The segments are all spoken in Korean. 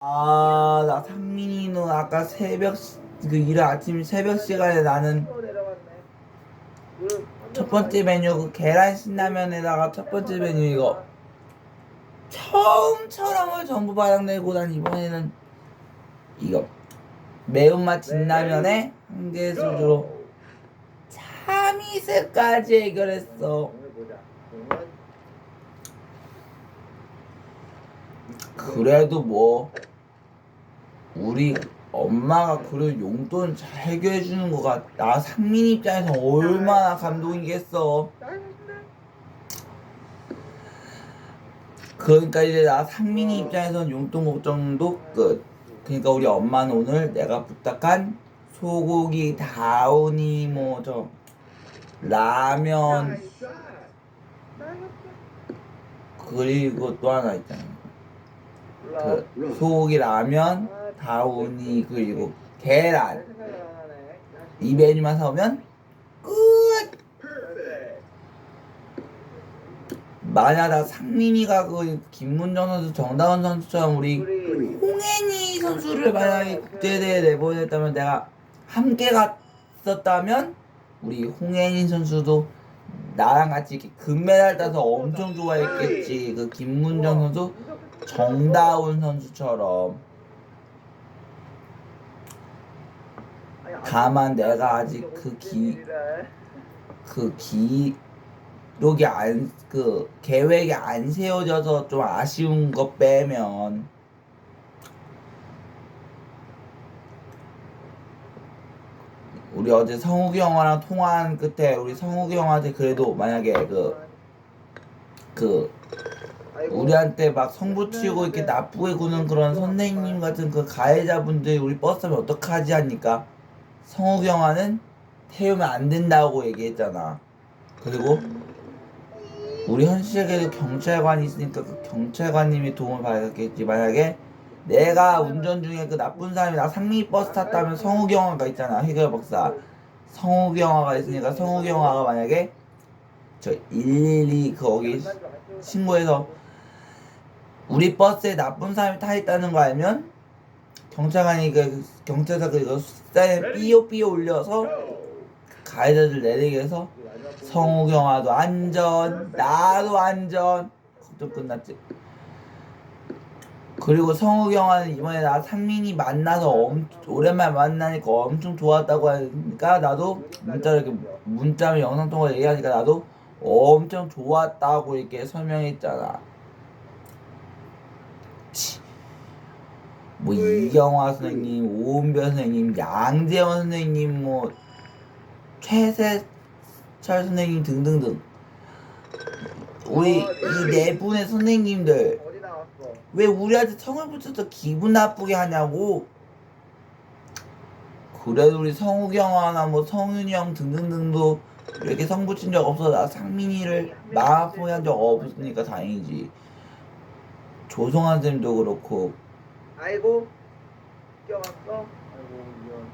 아, 나 상민이 는 아까 새벽 시- 그 일요일 아침 새벽 시간에 나는 첫 번째 메뉴 그 계란 신라면에다가 첫 번째 메뉴 이거. 처음처럼을 전부 바닥내고 난 이번에는 이거. 매운맛 진라면에 한개 소주로 참이슬까지 해결했어. 그래도 뭐 우리 엄마가 그래도 용돈 잘 해결해 주는 거 같. 나 상민 입장에서 얼마나 감동이겠어. 그러니까 이제 나 상민이 입장에서는 용돈 걱정도 끝. 그러니까 우리 엄마는 오늘 내가 부탁한 소고기 다우니 뭐 저 라면 그리고 또 하나 있잖아. 그 소고기 라면 다우니 그리고 계란 이 메뉴만 사오면 끝. 만약 나 상민이가 그 김문정 선수 정다운 선수처럼 우리 홍혜니 선수를 만약에 국제대회 내보냈다면 내가 함께 갔었다면 우리 홍혜니 선수도 나랑 같이 이렇게 금메달 따서 엄청 좋아했겠지 그 김문정 선수 정다운 선수처럼. 다만 내가 아직 그 기, 그 기록이 안, 그 계획이 안 세워져서 좀 아쉬운 거 빼면. 우리 어제 성욱이 형아랑 통화한 끝에 우리 성욱이 형한테 그래도 만약에 그, 그, 우리한테 막 성부치고 이렇게 나쁘게 구는 그런 선생님 같은 그 가해자분들이 우리 버스 타면 어떡하지 하니까 성욱이 형아는 태우면 안 된다고 얘기했잖아. 그리고 우리 현실에도 경찰관이 있으니까 그 경찰관님이 도움을 받았겠지. 만약에 내가 운전 중에 그 나쁜 사람이 나 상미 버스 탔다면 성욱이 형아가 있잖아. 해결 박사. 성욱이 형아가 있으니까 성욱이 형아가 만약에 저 112 거기 신고해서 우리 버스에 나쁜 사람이 타 있다는 거 알면 경찰관이 그 경찰서 그 숫자에 삐요삐요 올려서 가해자들 내리게 해서 성우 경아도 안전 나도 안전. 걱정 끝났지. 그리고 성우 경아는 이번에 나 상민이 만나서 엄, 오랜만에 만나니까 엄청 좋았다고 하니까 나도 문자로 이렇게 문자로 영상통화 얘기하니까 나도 엄청 좋았다고 이렇게 설명했잖아 뭐 이경화 선생님, 오은별 선생님, 양재원 선생님, 뭐 최세철 선생님 등등등. 우리 이 네 분의 선생님들. 어디 나왔어? 왜 우리한테 성을 붙여서 기분 나쁘게 하냐고. 그래도 우리 성욱이 형아나 뭐 성윤이 형 등등등도 이렇게 성 붙인 적 없어 나 상민이를 마음 아프게 한 적 없으니까 다행이지. 조성환 쌤도 그렇고 아이고 껴왔어? 아이고 이런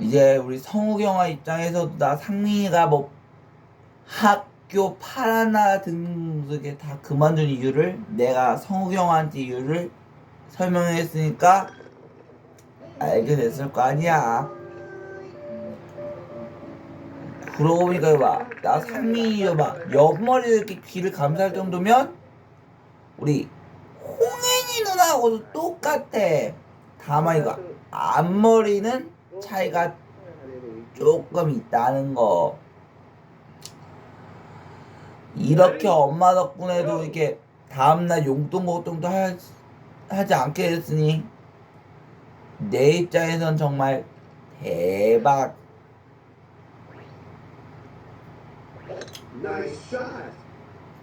이제 우리 형아 입장에서도 나 상민이가 뭐 학교 파라나 등등에 다 그만둔 이유를 내가 성욱이 형한테 이유를 설명했으니까 알게 됐을 거 아니야. 그러고 보니까 봐, 나 상민이가 막 옆머리 이렇게 귀를 감쌀 정도면 우리 홍현이 누나하고도 똑같아. 다만 이거 앞머리는 차이가 조금 있다는 거. 이렇게 엄마 덕분에도 이렇게 다음날 용돈 걱정도 하, 하지 않게 됐으니 내 입장에선 정말 대박.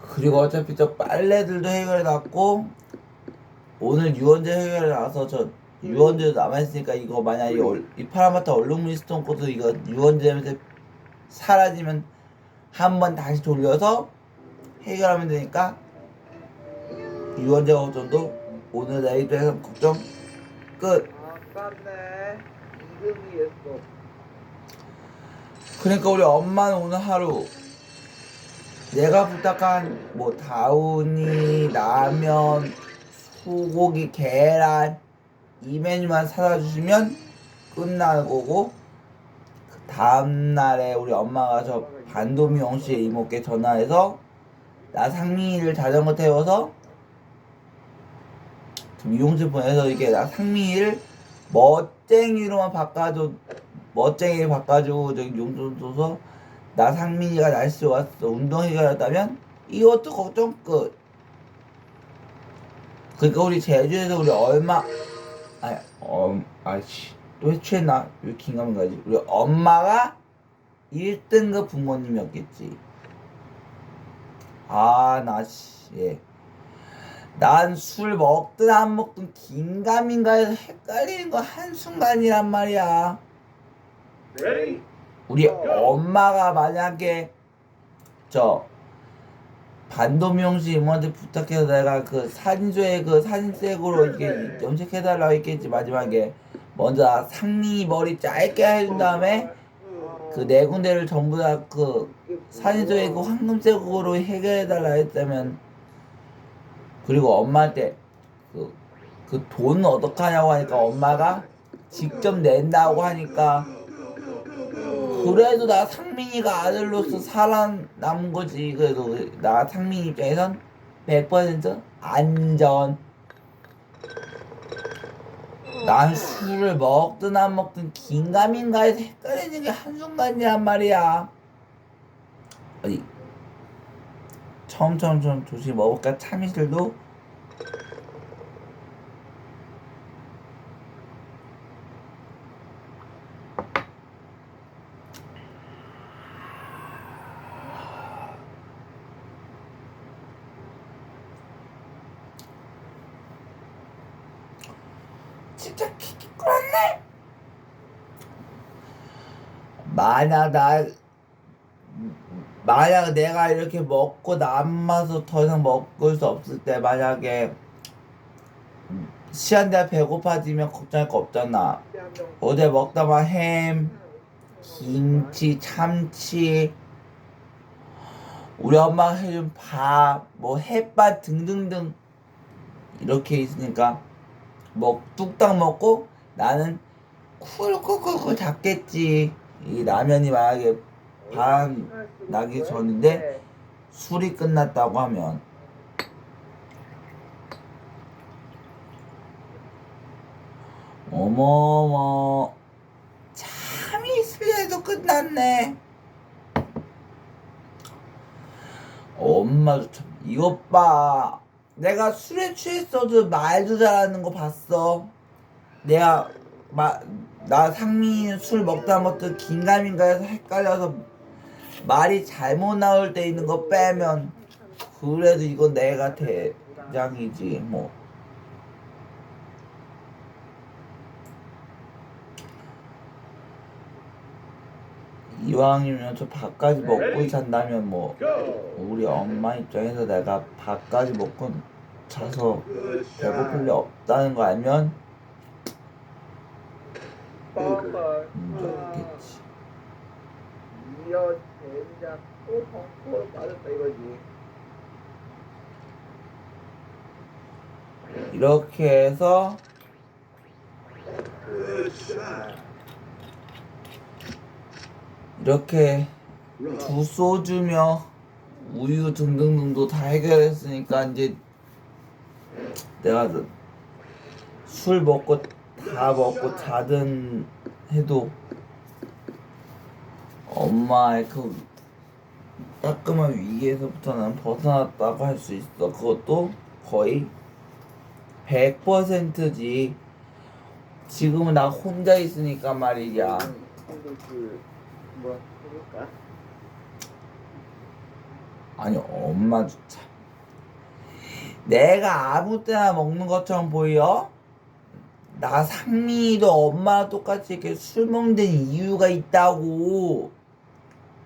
그리고 어차피 저 빨래들도 해결해 놨고 오늘 유원재 해결해 놔서 저 유원재도 남아있으니까 이거 만약 이, 얼- 이 파라마타 얼룩무늬 스톤 코드 이거 유원재 사라지면 한 번 다시 돌려서 해결하면 되니까 유원재 걱정도 오늘 내일도 해서 걱정 끝. 아깝네 이름이 했어 그러니까 우리 엄마는 오늘 하루 내가 부탁한 뭐 다우니 라면 소고기, 계란 이 메뉴만 사다 주시면 끝나는 거고 그 다음 날에 우리 엄마가 저 반도미 영 씨의 이모께 전화해서 나 상민이를 자전거 태워서 미용실 보내서 이게 나 상민이를 멋쟁이로만 바꿔줘 멋쟁이 바꿔주고 저기 용돈 줘서 나 상민이가 날씨 왔어 운동회가 였다면 이것도 걱정 끝 그러니까 우리 제주에서 우리 얼마 아니 엄 아씨 또 해취했나 왜 긴가민 가지? 우리 엄마가 1등급 부모님이었겠지. 아나씨 난 술 먹든 안 먹든 긴가민가 해서 헷갈리는 거 한순간이란 말이야. 우리 엄마가 만약에 저 반도미용 씨 이모한테 부탁해서 내가 그 사진조에 그 사진색으로 이렇게 염색해달라고 했겠지 마지막에. 먼저 나 상미 머리 짧게 해준 다음에 그 네 군데를 전부 다그 사진조에 그 황금색으로 해결해달라 했다면. 그리고 엄마한테 그 그 돈 어떡하냐고 하니까 엄마가 직접 낸다고 하니까 그래도 나 상민이가 아들로서 살아남은 거지. 그래도 나 상민 입장에선 100% 안전. 난 술을 먹든 안 먹든 긴가민가해서 헷갈리는 게 한순간이란 말이야. 어디 처음 처음 좀 조심 먹을까 참이슬도 진짜 키키 끌었네. 만약 나 만약 내가 이렇게 먹고 남아서 더 이상 먹을 수 없을 때 만약에 시한대 배고파지면 걱정할 거 없잖아. 어제 먹다가 햄, 김치, 참치, 우리 엄마가 해준 밥, 뭐 햇밥 등등등 이렇게 있으니까 먹 뚝딱 먹고 나는 쿨쿨쿨쿨 잡겠지. 이 라면이 만약에 반 나기 전인데 술이 끝났다고 하면. 어머머. 참이 있을래도 끝났네. 엄마도 참 이것 봐 내가 술에 취했어도 말도 잘하는 거 봤어? 내가 마, 나 상민이 술 먹다 먹다 긴가민가 해서 헷갈려서 말이 잘못 나올 때 있는 거 빼면 그래도 이건 내가 대장이지 뭐 이왕이면 저 밥까지 먹고 잔다면 뭐 우리 엄마 입장에서 내가 밥까지 먹고 자서 배고플 리 없다는 거 알면 빠졌다 이거지. 이렇게 해서 이렇게 두 소주며 우유 등등등도 다 해결했으니까 이제 내가 술 먹고 다 먹고 자든 해도 엄마의 그 따끔한 위기에서부터는 벗어났다고 할 수 있어. 그것도 거의 100%지. 지금은 나 혼자 있으니까 말이야. 뭐 해볼까? 아니 엄마도 참 내가 아무 때나 먹는 것처럼 보여? 나 상민이도 엄마랑 똑같이 이렇게 술 먹는 이유가 있다고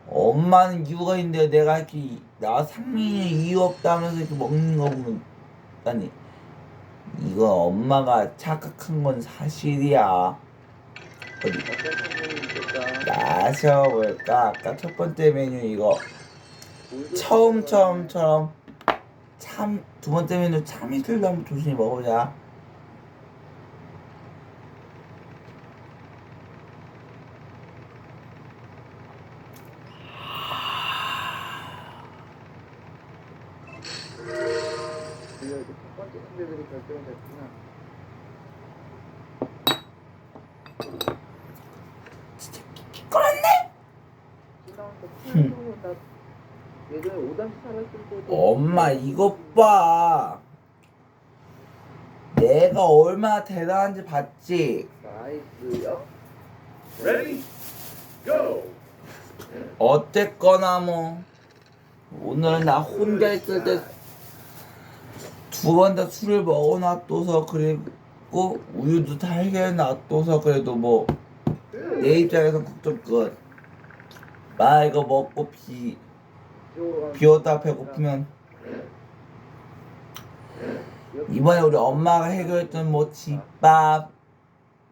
엄마는 이유가 있는데 내가 이렇게 나 상민이 이유 없다면서 이렇게 먹는 거 보면 아니 이건 엄마가 착각한 건 사실이야 마셔볼까 아까 첫 번째 메뉴 이거 처음 처음처럼 참 두 번째 메뉴 참이슬도 한번 조심히 먹어보자. 이거 이제 첫 번째 형제들이 결정이 됐구나. 그렇네. 예전에 살았을 때도 엄마 이것 봐. 내가 얼마나 대단한지 봤지. 나이스요. Ready? Go! 어쨌거나 뭐 오늘 나 혼자 있을 때 두 번 다 술을 먹어놔둬서 그리고 우유도 달게 놔둬서 그래도 뭐 내 입장에서 걱정 끝. 나 이거 먹고 비 비오다 배고프면 이번에 우리 엄마가 해결했던 뭐 집밥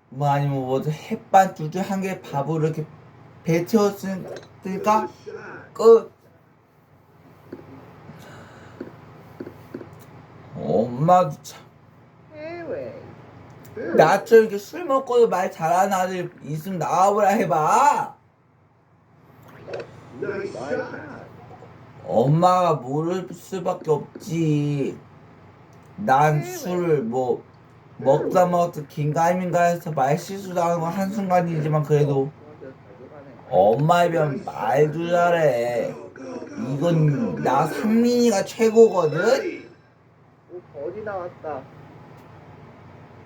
뭐 아니면 뭐 햇반 두줄 한 개 밥으로 이렇게 배 채웠으니까 끝. 엄마도 참. 나처럼 이렇게 술 먹고도 말 잘하는 아들 있으면 나와보라 해봐. 엄마가 모를 수밖에 없지. 난 술을 뭐 먹다 먹다 긴가민가 해서 말 실수도 하는 건 한순간이지만 그래도 엄마에 비하면 말도 잘해. 이건 나 상민이가 최고거든? 버디 나왔다.